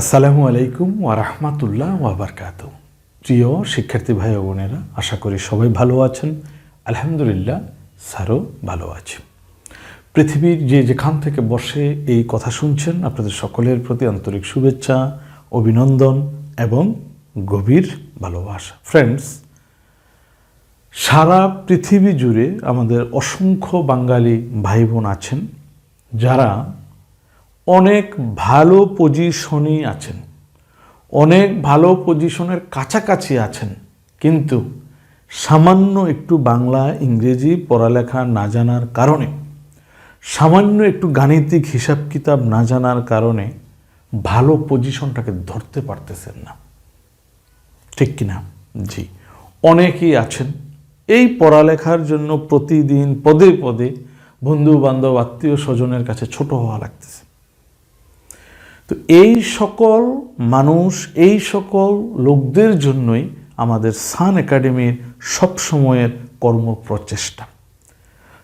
আসসালামু আলাইকুম ওয়ারহমাতুল্লাহ ওয়াবারকাত প্রিয় শিক্ষার্থী ভাই বোনেরা, আশা করি সবাই ভালো আছেন। আলহামদুলিল্লাহ, স্যারও ভালো আছে পৃথিবীর যে যেখান থেকে বসে এই কথা শুনছেন, আপনাদের সকলের প্রতি আন্তরিক শুভেচ্ছা, অভিনন্দন এবং গভীর ভালোবাসা। ফ্রেন্ডস সারা পৃথিবী জুড়ে আমাদের অসংখ্য বাঙালি ভাই বোন আছেন, যারা অনেক ভালো পজিশনেই আছেন। অনেক ভালো পজিশনের কাছাকাছি আছেন। কিন্তু সামান্য একটু বাংলা, ইংরেজি পড়ালেখা না জানার কারণে, সামান্য একটু গাণিতিক হিসাব কিতাব না জানার কারণে ভালো পজিশনটাকে ধরতে পারতেছেন না। ঠিক কিনা জি। অনেকেই আছেন। এই পড়ালেখার জন্য প্রতিদিন পদে পদে বন্ধু বান্ধব আত্মীয় স্বজনের কাছে ছোট হওয়া লাগতেছে। তো এই সকল মানুষ, এই সকল লোকদের জন্যই আমাদের সান একাডেমির সবসময়ের কর্মপ্রচেষ্টা।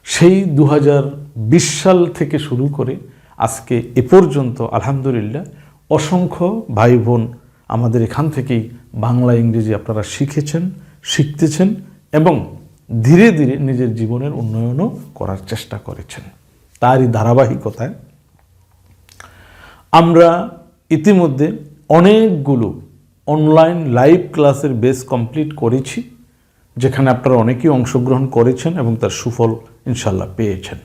সেই দু হাজার বিশ সাল থেকে শুরু করে আজকে এ পর্যন্ত আলহামদুলিল্লাহ অসংখ্য ভাই বোন আমাদের এখান থেকেই বাংলা ইংরেজি আপনারা শিখেছেন, শিখতেছেন এবং ধীরে ধীরে নিজের জীবনের উন্নয়নও করার চেষ্টা করেছেন। তারই ধারাবাহিকতায় আমরা ইতিমধ্যে অনেকগুলো অনলাইন লাইভ ক্লাসের বেস কমপ্লিট করেছি, যেখানে আপনারা অনেকেই অংশগ্রহণ করেছেন এবং তার সুফল ইনশাল্লাহ পেয়েছেন।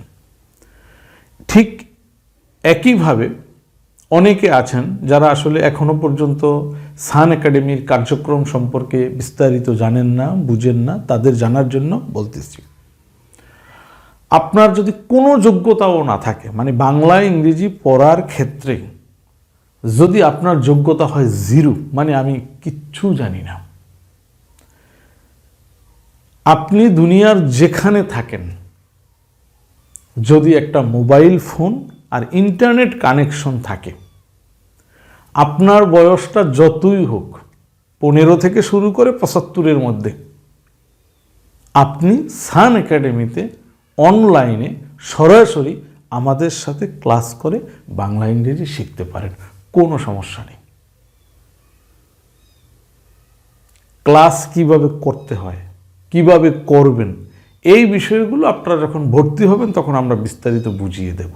ঠিক একইভাবে অনেকে আছেন যারা আসলে এখনও পর্যন্ত সান একাডেমির কার্যক্রম সম্পর্কে বিস্তারিত জানেন না, বুঝেন না, তাদের জানার জন্য বলতেছি। আপনার যদি কোনো যোগ্যতাও না থাকে মানে বাংলা, ইংরেজি পড়ার ক্ষেত্রে যদি আপনার যোগ্যতা হয় জিরো মানে আমি কিচ্ছু জানি না। আপনি দুনিয়ার যেখানে থাকেন, যদি একটা মোবাইল ফোন আর ইন্টারনেট কানেকশন থাকে, আপনার বয়সটা যতই হোক, পনেরো থেকে শুরু করে পঁচাত্তরের মধ্যে, আপনি সান একাডেমিতে অনলাইনে সরাসরি আমাদের সাথে ক্লাস করে বাংলা ইংরেজি শিখতে পারেন। কোনো সমস্যা নেই। ক্লাস কীভাবে করতে হয়, কীভাবে করবেন, এই বিষয়গুলো আপনারা যখন ভর্তি হবেন তখন আমরা বিস্তারিত বুঝিয়ে দেব।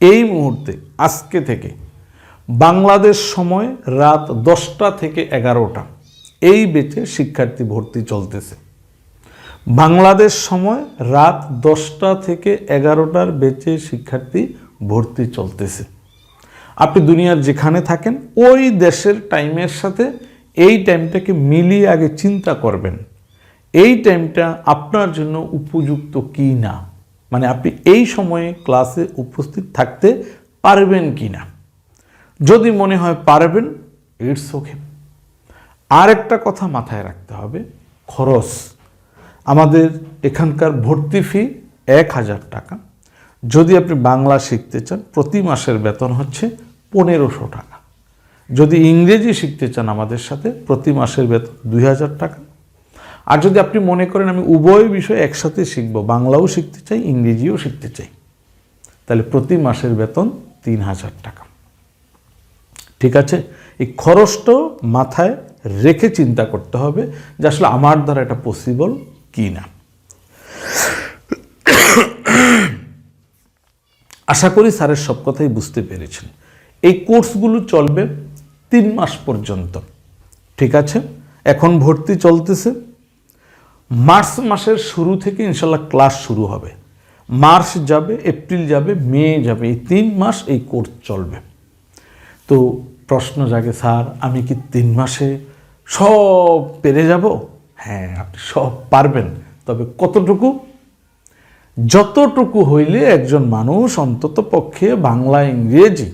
এই মুহূর্তে, আজকে থেকে, বাংলাদেশ সময় রাত দশটা থেকে এগারোটা, এই বেচে শিক্ষার্থী ভর্তি চলতেছে। বাংলাদেশ সময় রাত দশটা থেকে এগারোটার বেচে শিক্ষার্থী ভর্তি চলতেছে। আপনি দুনিয়ার যেখানে থাকেন, ওই দেশের টাইমের সাথে এই টাইমটাকে মিলিয়ে আগে চিন্তা করবেন, এই টাইমটা আপনার জন্য উপযুক্ত কি না? মানে আপনি এই সময়ে ক্লাসে উপস্থিত থাকতে পারবেন কি না? যদি মনে হয় পারবেন ইটস ওকে আর একটা কথা মাথায় রাখতে হবে, খরচ। আমাদের এখানকার ভর্তি ফি এক হাজার টাকা। যদি আপনি বাংলা শিখতে চান, প্রতি মাসের বেতন হচ্ছে পনেরোশো টাকা। যদি ইংরেজি শিখতে চান আমাদের সাথে, প্রতি মাসের বেতন দুই হাজার টাকা। আর যদি আপনি মনে করেন আমি উভয় বিষয় একসাথে শিখব, বাংলাও শিখতে চাই, ইংরেজিও শিখতে চাই, তাহলে প্রতি মাসের বেতন তিন হাজার টাকা। ঠিক আছে? এই খরচটাও মাথায় রেখে চিন্তা করতে হবে যে আসলে আমার দ্বারা এটা পসিবল কি না আশা করি স্যারের সব কথাই বুঝতে পেরেছেন। এই কোর্সগুলো চলবে তিন মাস পর্যন্ত। ঠিক আছে? এখন ভর্তি চলতেছে। মার্চ মাসের শুরু থেকে ইনশাল্লাহ ক্লাস শুরু হবে। মার্চ যাবে, এপ্রিল যাবে, মে যাবে, এই তিন মাস এই কোর্স চলবে। তো প্রশ্ন জাগে, স্যার, আমি কি তিন মাসে সব পেরে যাব? হ্যাঁ আপনি সব পারবেন। তবে কতটুকু? যতটুকু হইলে একজন মানুষ অন্তত পক্ষে বাংলা, ইংরেজি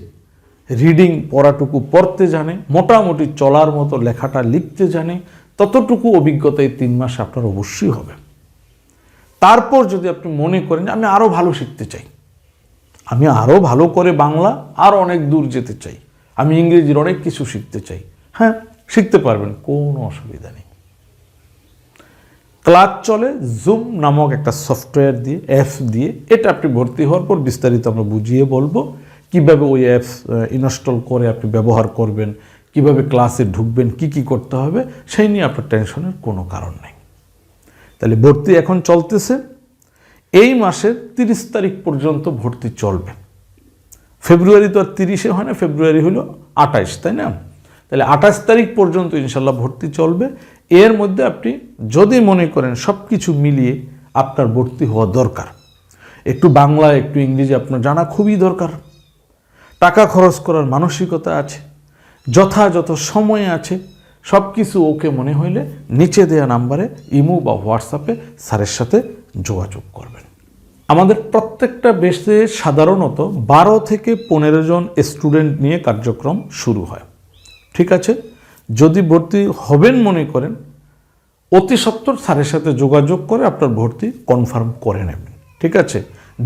রিডিং পড়াটুকু পড়তে জানে, মোটামুটি চলার মতো লেখাটা লিখতে জানে, ততটুকু অভিজ্ঞতা এই তিন মাস আপনার অবশ্যই হবে। তারপর যদি আপনি মনে করেন আমি আরও ভালো শিখতে চাই, আমি আরও ভালো করে বাংলা আর অনেক দূর যেতে চাই, আমি ইংরেজির অনেক কিছু শিখতে চাই হ্যাঁ শিখতে পারবেন, কোনো অসুবিধা নেই। ক্লাস চলে, জুম নামক একটা সফটওয়্যার দিয়ে অ্যাপ দিয়ে। এটা আপনি ভর্তি হওয়ার পর বিস্তারিত আমরা বুঝিয়ে বলব। কীভাবে ওই অ্যাপস ইনস্টল করে আপনি ব্যবহার করবেন, কীভাবে ক্লাসে ঢুকবেন, কি কি করতে হবে, সেই নিয়ে আপনার টেনশনের কোনো কারণ নেই। তাহলে ভর্তি এখন চলতেছে। এই মাসের তিরিশ তারিখ পর্যন্ত ভর্তি চলবে। ফেব্রুয়ারি তো আর তিরিশে হয় না, ফেব্রুয়ারি হলো আঠাইশ তাই না? তাহলে আঠাশ তারিখ পর্যন্ত ইনশাল্লাহ ভর্তি চলবে। এর মধ্যে আপনি যদি মনে করেন সব কিছু মিলিয়ে আপনার ভর্তি হওয়া দরকার, একটু বাংলা, একটু ইংরেজি আপনার জানা খুবই দরকার। টাকা খরচ করার মানসিকতা আছে, যথাযথ সময় আছে সব কিছু ওকে মনে হইলে নিচে দেওয়া নাম্বারে ইমো বা হোয়াটসঅ্যাপে স্যারের সাথে যোগাযোগ করবেন। আমাদের প্রত্যেকটা বেসে সাধারণত বারো থেকে পনেরো জন স্টুডেন্ট নিয়ে কার্যক্রম শুরু হয়। ঠিক আছে? যদি ভর্তি হবেন মনে করেন, অতি সত্বর স্যারের সাথে যোগাযোগ করে আপনার ভর্তি কনফার্ম করে নেবেন। ঠিক আছে?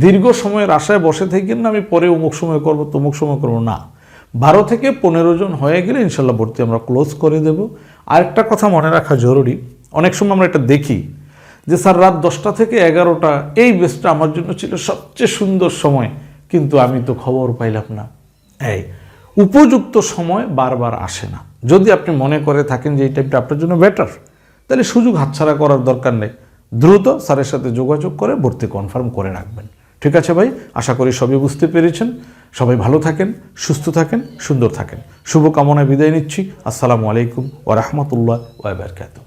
দীর্ঘ সময়ের আশায় বসে থাকেন না, আমি পরে অমুক সময় করব, তমুক সময় করব, না। বারো থেকে পনেরো জন হয়ে গেলে ইনশাল্লাহ ভর্তি আমরা ক্লোজ করে দেব। আরেকটা কথা মনে রাখা জরুরি, অনেক সময় আমরা এটা দেখি যে স্যার রাত দশটা থেকে এগারোটা, এই বেসটা আমার জন্য ছিল সবচেয়ে সুন্দর সময়, কিন্তু আমি তো খবর পাইলাম না। এই উপযুক্ত সময় বারবার আসে না। যদি আপনি মনে করে থাকেন যে এই টাইমটা আপনার জন্য বেটার তাহলে সুযোগ হাতছাড়া করার দরকার নেই। দ্রুত স্যারের সাথে যোগাযোগ করে ভর্তি কনফার্ম করে রাখবেন। ঠিক আছে ভাই? আশা করি সবই বুঝতে পেরেছেন। সবাই ভালো থাকেন, সুস্থ থাকেন, সুন্দর থাকেন। শুভকামনায় বিদায় নিচ্ছি। আসসালামু আলাইকুম ওয়া রাহমাতুল্লাহ ওয়া বারাকাতুহু।